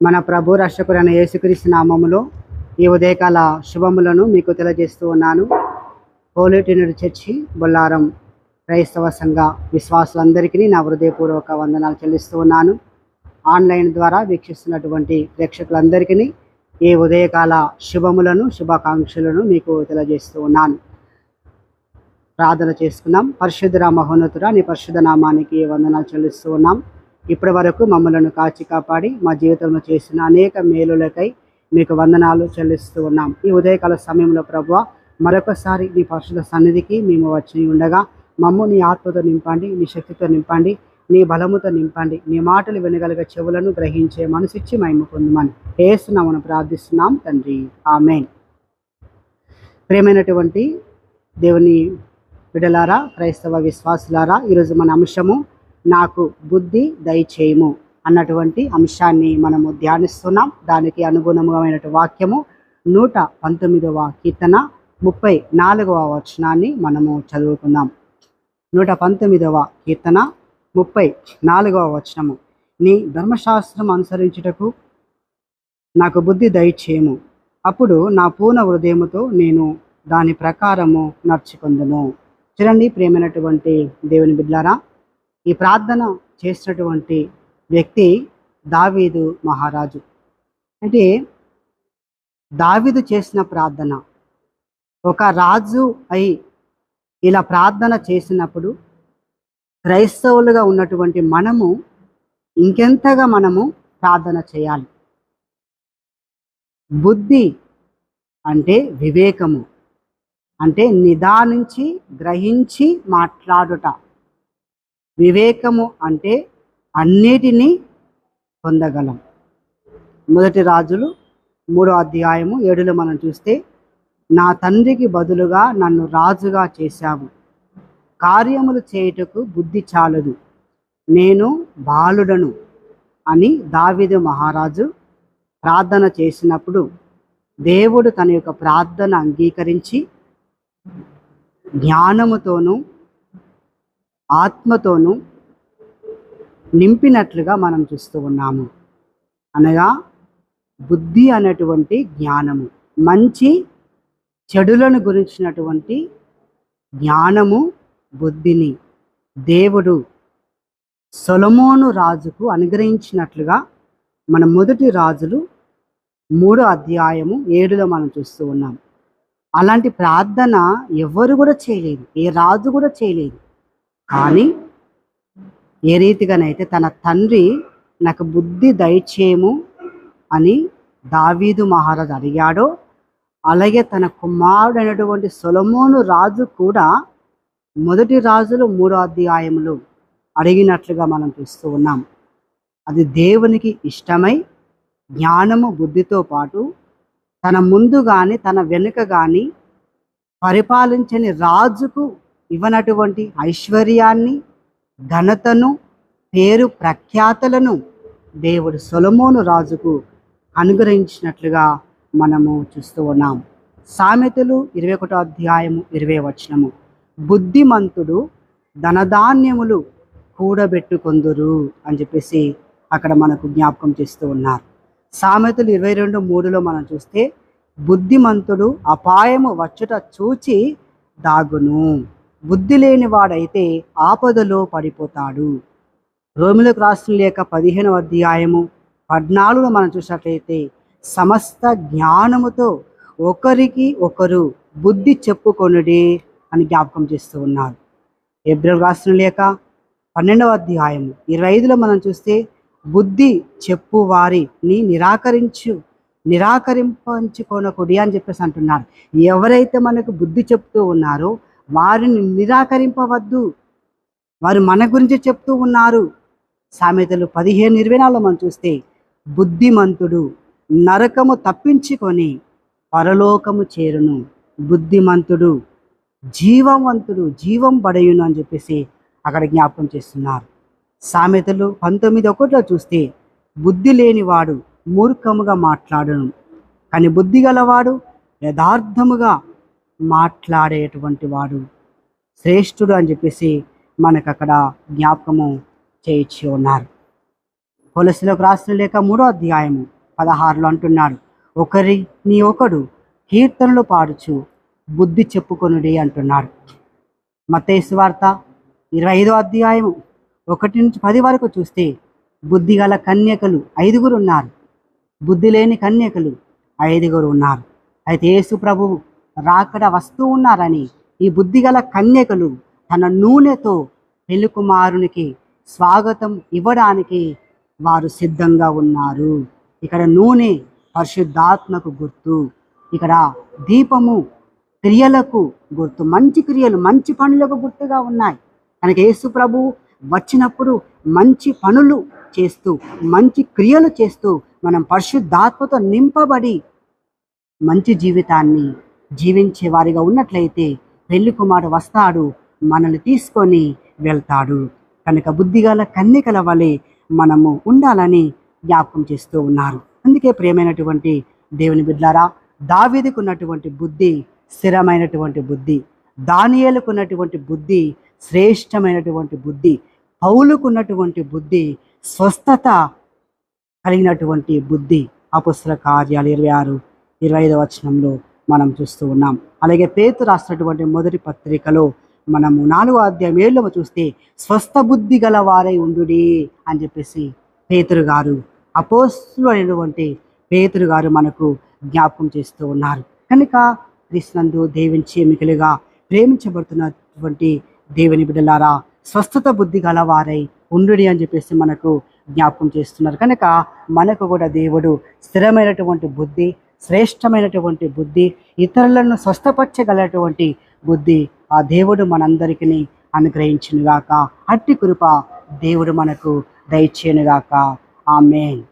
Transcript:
మన ప్రభు రక్షకురైన యేసుక్రీస్తు నామములో ఈ ఉదయకాల శుభములను మీకు తెలియజేస్తూ ఉన్నాను. పోలేటినుడి చర్చి బొల్లారం క్రైస్తవ సంఘ విశ్వాసులందరికీ నా హృదయపూర్వక వందనాలు చెల్లిస్తూ ఉన్నాను. ఆన్లైన్ ద్వారా వీక్షిస్తున్నటువంటి ప్రేక్షకులందరికీ ఈ ఉదయకాల శుభములను శుభాకాంక్షలను మీకు తెలియజేస్తూ ఉన్నాను. ప్రార్థన చేసుకున్నాం. పరిశుద్ధ మహోన్నతుడ నీ పరిశుద్ధ నామానికి వందనాలు చెల్లిస్తూ ఉన్నాం. ఇప్పటి వరకు మమ్మలను కాచి కాపాడి మా జీవితంలో చేసిన అనేక మేలులకై మీకు వందనాలు చెల్లిస్తూ ఉన్నాం. ఈ ఉదయకాల సమయంలో ప్రభు మరొకసారి నీ పరిశుద్ధ సన్నిధికి మేము వచ్చి ఉండగా మమ్ము నీ ఆత్మతో నింపండి నీ శక్తితో నింపండి నీ బలముతో నింపండి నీ మాటలు వినగలిగే చెవులను గ్రహించే మనసిచ్చి మేము పొందమని వేస్తున్నామని ప్రార్థిస్తున్నాం తండ్రి. ఆమె ప్రేమైనటువంటి దేవుని బిడలారా క్రైస్తవ విశ్వాసులారా ఈరోజు మన అంశము నాకు బుద్ధి దయచేయము అన్నటువంటి అంశాన్ని మనము ధ్యానిస్తున్నాం. దానికి అనుగుణమైనటువంటి వాక్యము నూట పంతొమ్మిదవ కీర్తన ముప్పై నాలుగవ వచనాన్ని మనము చదువుకుందాం. నూట పంతొమ్మిదవ కీర్తన ముప్పై నాలుగవ వచనము. నీ ధర్మశాస్త్రం అనుసరించుటకు నాకు బుద్ధి దయచేయము. అప్పుడు నా పూర్ణ హృదయముతో నేను దాని ప్రకారము నడుచుకుందును. చూడండి ప్రేమైనటువంటి దేవుని బిడ్లారా ఈ ప్రార్థన చేసినటువంటి వ్యక్తి దావీదు మహారాజు. అంటే దావీదు చేసిన ప్రార్థన ఒక రాజు అయి ఇలా ప్రార్థన చేసినప్పుడు క్రైస్తవులుగా ఉన్నటువంటి మనము ఇంకెంతగా మనము ప్రార్థన చేయాలి? బుద్ధి అంటే వివేకము. అంటే నిదానించి గ్రహించి మాట్లాడుట. వివేకము అంటే అన్నిటినీ పొందగలం. మొదటి రాజులు మూడో అధ్యాయము ఏడులో మనం చూస్తే నా తండ్రికి బదులుగా నన్ను రాజుగా చేశావు కార్యములు చేయుటకు బుద్ధి చాలదు. నేను బాలుడను అని దావిదు మహారాజు ప్రార్థన చేసినప్పుడు దేవుడు తన యొక్క ప్రార్థన అంగీకరించి జ్ఞానముతోనూ ఆత్మతోనూ నింపినట్లుగా మనం చూస్తూ ఉన్నాము. అనగా బుద్ధి అనేటువంటి జ్ఞానము మంచి చెడులను గురించినటువంటి జ్ఞానము బుద్ధిని దేవుడు సొలమోను రాజుకు అనుగ్రహించినట్లుగా మన మొదటి రాజులు మూడో అధ్యాయము ఏడులో మనం చూస్తూ ఉన్నాం. అలాంటి ప్రార్థన ఎవరు కూడా చేయలేదు ఏ రాజు కూడా చేయలేదు. కానీ ఏ రీతిగానైతే తన తండ్రి నాకు బుద్ధి దయచేయము అని దావీదు మహారాజు అడిగాడో అలాగే తన కుమారుడైనటువంటి సొలమోను రాజు కూడా మొదటి రాజులు మూడో అధ్యాయములు అడిగినట్లుగా మనం చూస్తూ ఉన్నాం. అది దేవునికి ఇష్టమై జ్ఞానము బుద్ధితో పాటు తన ముందు కానీ తన వెనుక కానీ పరిపాలించని రాజుకు ఇవ్వనటువంటి ఐశ్వర్యాన్ని ఘనతను పేరు ప్రఖ్యాతలను దేవుడు సొలమోను రాజుకు అనుగ్రహించినట్లుగా మనము చూస్తూ ఉన్నాం. సామెతలు ఇరవై ఒకటో అధ్యాయము ఇరవై వచనము. బుద్ధిమంతుడు ధనధాన్యములు కూడబెట్టుకొందురు అని చెప్పేసి అక్కడ మనకు జ్ఞాపకం చేస్తూ ఉన్నారు. సామెతలు ఇరవై రెండు మూడులో మనం చూస్తే బుద్ధిమంతుడు అపాయము వచ్చుట చూచి దాగును. బుద్ధి లేని వాడైతే ఆపదలో పడిపోతాడు. రోమిలకు రాసిన లేక పదిహేనవ అధ్యాయము పద్నాలుగులో మనం చూసినట్లయితే సమస్త జ్ఞానముతో ఒకరికి ఒకరు బుద్ధి చెప్పుకొనుడే అని జ్ఞాపకం చేస్తూ ఉన్నారు. ఏప్రిల్ రాసిన లేక పన్నెండవ అధ్యాయము ఇరవై ఐదులో మనం చూస్తే బుద్ధి చెప్పు వారిని నిరాకరించు నిరాకరింపంచుకోనకుడి అని చెప్పేసి అంటున్నారు. ఎవరైతే మనకు బుద్ధి చెప్తూ ఉన్నారో వారిని నిరాకరింపవద్దు. వారు మన గురించి చెప్తూ ఉన్నారు. సామెతలు పదిహేను ఇరవై నాలుగులో మనం చూస్తే బుద్ధిమంతుడు నరకము తప్పించుకొని పరలోకము చేరును. బుద్ధిమంతుడు జీవవంతుడు జీవం పడయును అని చెప్పేసి అక్కడ జ్ఞాపకం చేస్తున్నారు. సామెతలు పంతొమ్మిది ఒకటిలో చూస్తే బుద్ధి లేనివాడు మూర్ఖముగా మాట్లాడను. కానీ బుద్ధి గలవాడు యథార్థముగా మాట్లాడేటువంటి వాడు శ్రేష్ఠుడు అని చెప్పేసి మనకు అక్కడ జ్ఞాపకము చేయించి ఉన్నారు. కొలసిలోకి రాసిన లేక మూడో అధ్యాయము పదహారులో అంటున్నాడు ఒకరి నీ ఒకడు కీర్తనలు పాడుచు బుద్ధి చెప్పుకొనుడి అంటున్నాడు. మతేసు వార్త ఇరవై ఐదో అధ్యాయము ఒకటి నుంచి పది వరకు చూస్తే బుద్ధి గల కన్యకలు ఐదుగురు ఉన్నారు బుద్ధి లేని కన్యకలు ఐదుగురు ఉన్నారు. అయితే యేసు ప్రభువు రాకడ వస్తూ ఉన్నారని ఈ బుద్ధి గల కన్యకలు తన నూనెతో పెళ్ళికుమారునికి స్వాగతం ఇవ్వడానికి వారు సిద్ధంగా ఉన్నారు. ఇక్కడ నూనె పరిశుద్ధాత్మకు గుర్తు. ఇక్కడ దీపము క్రియలకు గుర్తు. మంచి క్రియలు మంచి పనులకు గుర్తుగా ఉన్నాయి. కనుక యేసు ప్రభు వచ్చినప్పుడు మంచి పనులు చేస్తూ మంచి క్రియలు చేస్తూ మనం పరిశుద్ధాత్మతో నింపబడి మంచి జీవితాన్ని జీవించే వారిగా ఉన్నట్లయితే పెళ్ళి కుమారుడు వస్తాడు మనల్ని తీసుకొని వెళ్తాడు. కనుక బుద్ధిగల కన్నికల వలె మనము ఉండాలని జ్ఞాపకం చేస్తూ ఉన్నారు. అందుకే ప్రియమైనటువంటి దేవుని బిడ్లారా దావీదికున్నటువంటి బుద్ధి స్థిరమైనటువంటి బుద్ధి దానియేలుకున్నటువంటి బుద్ధి శ్రేష్టమైనటువంటి బుద్ధి పౌలుకున్నటువంటి బుద్ధి స్వస్థత కలిగినటువంటి బుద్ధి. అపుస్తల కార్యాలు ఇరవై ఆరు ఇరవై ఐదు వచనంలో మనం చూస్తూ ఉన్నాం. అలాగే పేతు రాసినటువంటి మొదటి పత్రికలో మనము నాలుగో అధ్యాయం ఏళ్ళవ చూస్తే స్వస్థ బుద్ధి గల వారై ఉండుడి అని చెప్పేసి పేతురు గారు అపోస్తులు అయినటువంటి పేతురు గారు మనకు జ్ఞాపకం చేస్తూ ఉన్నారు. కనుక కృష్ణందు దేవించి మిగిలిగా ప్రేమించబడుతున్నటువంటి దేవుని బిడ్డలారా స్వస్థత బుద్ధి గల వారై ఉండుడి అని చెప్పేసి మనకు జ్ఞాపకం చేస్తున్నారు. కనుక మనకు కూడా దేవుడు స్థిరమైనటువంటి బుద్ధి శ్రేష్టమైనటువంటి బుద్ధి ఇతరులను స్వస్థపరచగలటువంటి బుద్ధి ఆ దేవుడు మనందరికీ అనుగ్రహించినగాక. అట్టి కృప దేవుడు మనకు దయచేయనుగాక. ఆమెన్.